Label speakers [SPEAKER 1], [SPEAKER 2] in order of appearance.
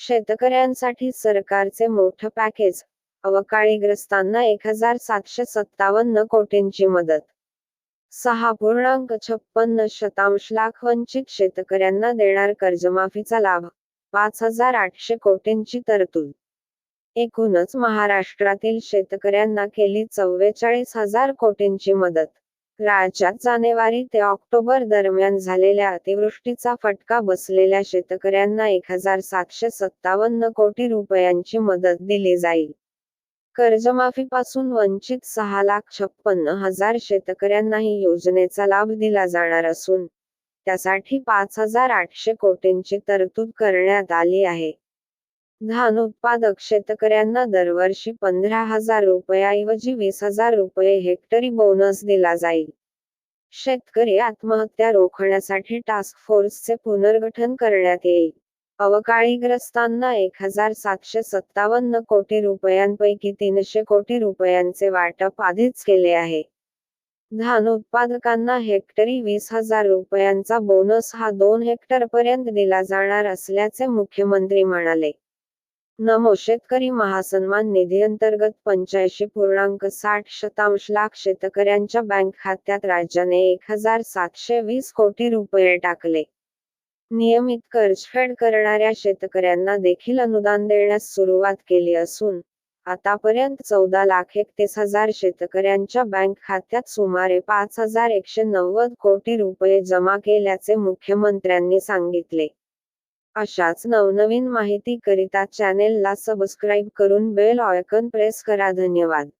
[SPEAKER 1] शेतकऱ्यांसाठी सरकारचे मोठं पॅकेज अवकाळीग्रस्तांना एक हजार सातशे सत्तावन्न कोटींची मदत. सहा पूर्णांक छप्पन्न शतांश लाख वंचित शेतकऱ्यांना देणार कर्जमाफीचा लाभ पाच हजार आठशे कोटींची तरतूद. एकूणच महाराष्ट्रातील शेतकऱ्यांना केली चव्वेचाळीस हजार कोटींची मदत. राज्यात जानेवारी ते ऑक्टोबर दरम्यान झालेल्या अतिवृष्टीचा फटका बसलेल्या शेतकऱ्यांना एक हजार सातशे सत्तावन्न कोटी रुपयांची मदत दिली जाईल. कर्जमाफीपासून वंचित सहा लाख छप्पन्न हजार शेतकऱ्यांनाही योजनेचा लाभ दिला जाणार असून त्यासाठी पाच हजार आठशे कोटींची तरतूद करण्यात आली आहे. धान उत्पादक शेतकऱ्यांना दरवर्षी पंधरा हजार रुपयाऐवजी वीस हजार रुपये हेक्टरी बोनस दिला जाईल. शेतकरी आत्महत्या रोखण्यासाठी टास्क फोर्सचे पुनर्गठन करण्यात येईल. अवकाळीग्रस्तांना एक हजार सातशे सत्तावन्न कोटी रुपयांपैकी तीनशे कोटी रुपयांचे वाटप आधीच केले आहे. धान उत्पादकांना हेक्टरी वीस हजार रुपयांचा बोनस हा दोन हेक्टरपर्यंत दिला जाणार असल्याचे मुख्यमंत्री म्हणाले. नमो शेतकरी महासन्मान निधी अंतर्गत पंच्याऐंशी पूर्णांक साठ शतांश लाख शेतकऱ्यांच्या बँक खात्यात राज्याने एक हजार सातशे वीस कोटी रुपये टाकले. नियमित कर्जफेड करणाऱ्या शेतकऱ्यांना देखील अनुदान देण्यास सुरुवात केली असून आतापर्यंत चौदा लाख एकतीस हजार शेतकऱ्यांच्या बँक खात्यात सुमारे पाच हजार एकशे नव्वद कोटी रुपये जमा केल्याचे मुख्यमंत्र्यांनी सांगितले. अशाच नवनवीन माहिती करिता चॅनेलला सबस्क्राईब करून बेल ऑयकन प्रेस करा. धन्यवाद.